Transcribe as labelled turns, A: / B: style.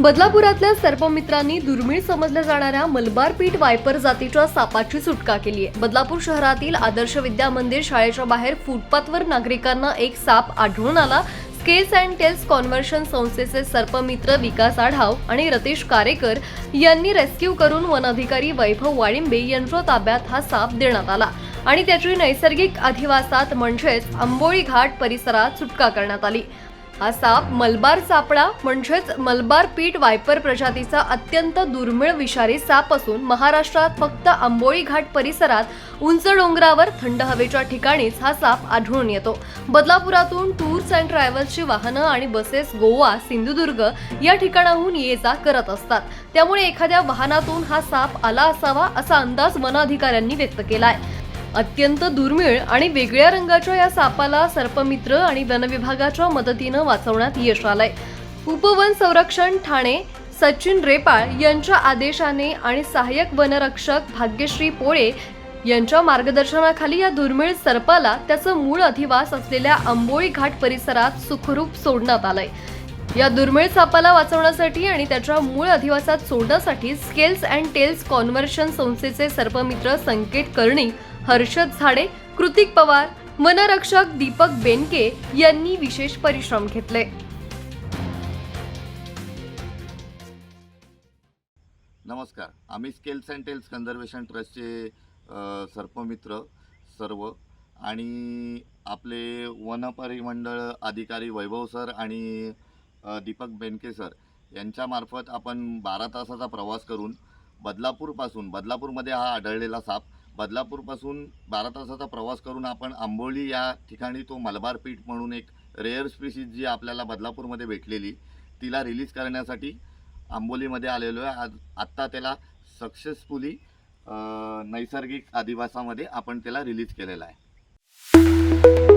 A: बदलापुरातल्या सर्पमित्रांनी दुर्मिळ समजल्या जाणाऱ्या मलबार पीठ वायपर जातीच्या सापाची सुटका केली आहे. बदलापूर शहरातील आदर्श विद्या मंदिर शाळेच्या बाहेर फुटपाथवर नागरिकांना एक साप आढळून आला. स्केल्स अँड टेल्स कॉन्व्हर्शन संस्थेचे सर्पमित्र विकास आढाव आणि रतीश कारेकर यांनी रेस्क्यू करून वन अधिकारी वैभव वाळिंबे यांच्या ताब्यात हा साप देण्यात आला. आणि त्याची नैसर्गिक अधिवासात म्हणजेच आंबोळी घाट परिसरात सुटका करण्यात आली. हा साप मलबार सापळा म्हणजेच मलबार पीठ वायपर प्रजातीचा अत्यंत दुर्मिळ विषारी साप असून महाराष्ट्रात फक्त आंबोळी घाट परिसरात उंच डोंगरावर थंड हवेच्या ठिकाणीच हा साप आढळून येतो. बदलापुरातून टूर्स अँड ट्रॅव्हल्सची वाहनं आणि बसेस गोवा सिंधुदुर्ग या ठिकाणाहून ये जा करत असतात. त्यामुळे एखाद्या वाहनातून हा साप आला असावा असा अंदाज वन अधिकाऱ्यांनी व्यक्त केलाय. अत्यंत दुर्मिळ आणि वेगळ्या रंगाच्या या सापाला सर्पमित्र आणि वनविभागाच्या मदतीनं वाचवण्यात यश आलंय. उपवन संरक्षण ठाणे सचिन रेपाळ यांच्या आदेशाने आणि सहाय्यक वनरक्षक भाग्यश्री पोळे यांच्या मार्गदर्शनाखाली या दुर्मिळ सर्पाला त्याचं मूळ अधिवास असलेल्या आंबोळी घाट परिसरात सुखरूप सोडण्यात आलंय. या दुर्मिळ सापाला वाचवण्यासाठी आणि त्याच्या मूळ अधिवासात सोडण्यासाठी स्केल्स अँड टेल्स कॉन्व्हर्शन संस्थेचे सर्पमित्र संकेत कर्णिक हर्षद झाडे कृतिक पवार वनरक्षक दीपक बेनके यांनी विशेष परिश्रम घेतले.
B: नमस्कार. आम्ही स्केल्स अँड टेल्स कन्झर्वेशन ट्रस्टचे सर्पमित्र सर्व आणि आपले वनपरिमंडळ अधिकारी वैभव सर आणि दीपक बेनके सर यांच्यामार्फत आपण बारा तासाचा प्रवास करून बदलापूरपासून बदलापूरमध्ये हा आढळलेला साप बदलापूरपासून बारा तासाचा प्रवास करून आपण आंबोली या ठिकाणी तो मलबार पीठ म्हणून एक रेअर स्पीसीज जी आपल्याला बदलापूरमध्ये भेटलेली तिला रिलीज करण्यासाठी आंबोलीमध्ये आलेलो आहे. आज आत्ता त्याला सक्सेसफुली नैसर्गिक अधिवासामध्ये आपण त्याला रिलीज केलेला आहे.